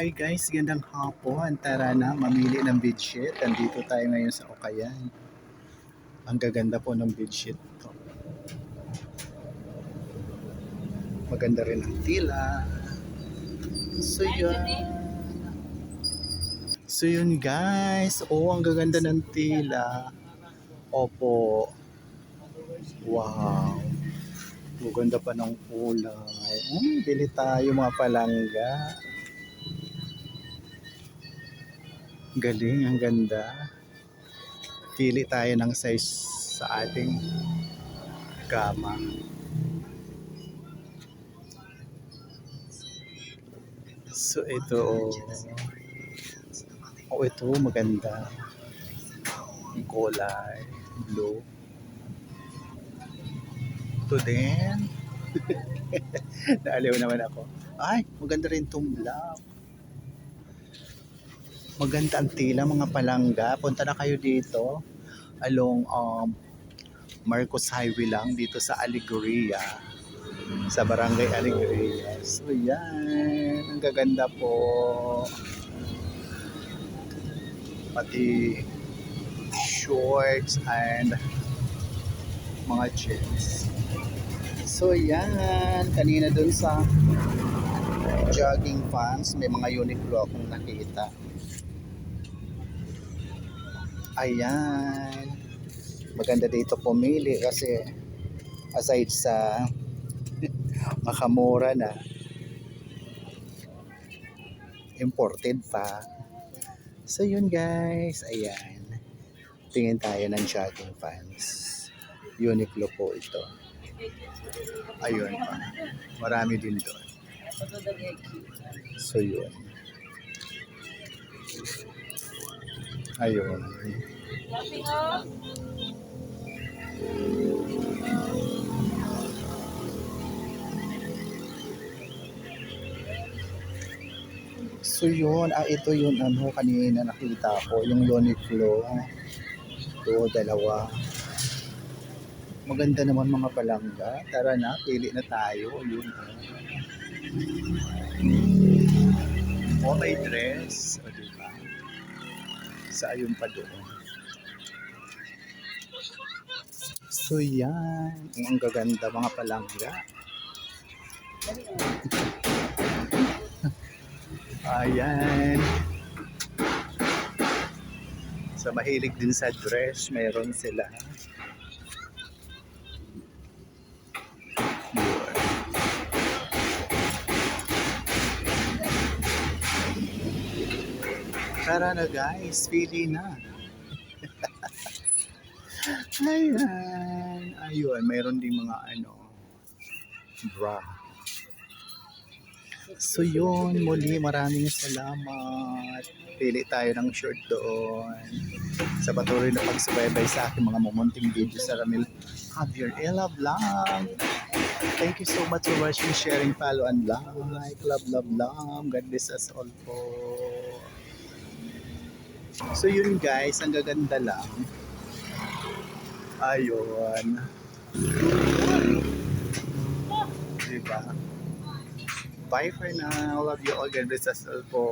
Hi guys, gandang hapon. Tara na, mamili ng bedsheet. Andito tayo ngayon sa Okayan. Ang gaganda po ng bedsheet to. Maganda rin ang tila. So yun. So yun guys. Oh, ang gaganda ng tila. Opo. Wow. Maganda pa ng kulay. Hmm, bili tayo mga palangga. Galing, ang ganda. Pili tayo ng size sa ating kama. So ito, oh. Oh, ito maganda. Kulay, blue. Ito din. Naaliw naman ako. Ay, maganda rin itong black. Maganda ang tila mga palangga. Punta na kayo dito along um, Marcos Highway lang dito sa Alegria. Sa Barangay Alegria. So yan. Ang gaganda po. Pati shorts and mga jeans. So yan. Kanina dun sa jogging pants, may mga Uniqlo akong nakita. Ayan. Maganda dito pumili kasi aside sa makamura na imported pa. So yun guys, ayan. Tingin tayo ng jogging pants. Uniqlo po ito. Ayun pa. Marami din doon. So yun. Ayun. So yun, ah, ito yung ano kanina nakita ko, yung Uniqlo. Ito, dalawa. Maganda naman mga palangga. Tara na, pili na tayo. Yun. Oh, may dress. O, diba? Sa ayun pa doon. So yan. Ang gaganda mga palangga. Ayan. Sa mahilig din sa dress, meron sila. Tara na guys, pili na. Ayan. Ayun, mayroon ding mga ano, bra. So yun, muli maraming salamat. Pili tayo ng short doon. Sa patuloy na pagsubaybay sa aking mga mumunting video sa Ramil Javier Ella Vlog. Thank you so much for watching, sharing, follow, and like. Love, love, love. God bless us all po. So yun guys, ang gaganda lang. Ayun. Diba? Bye for now. Love you all. God bless us all po.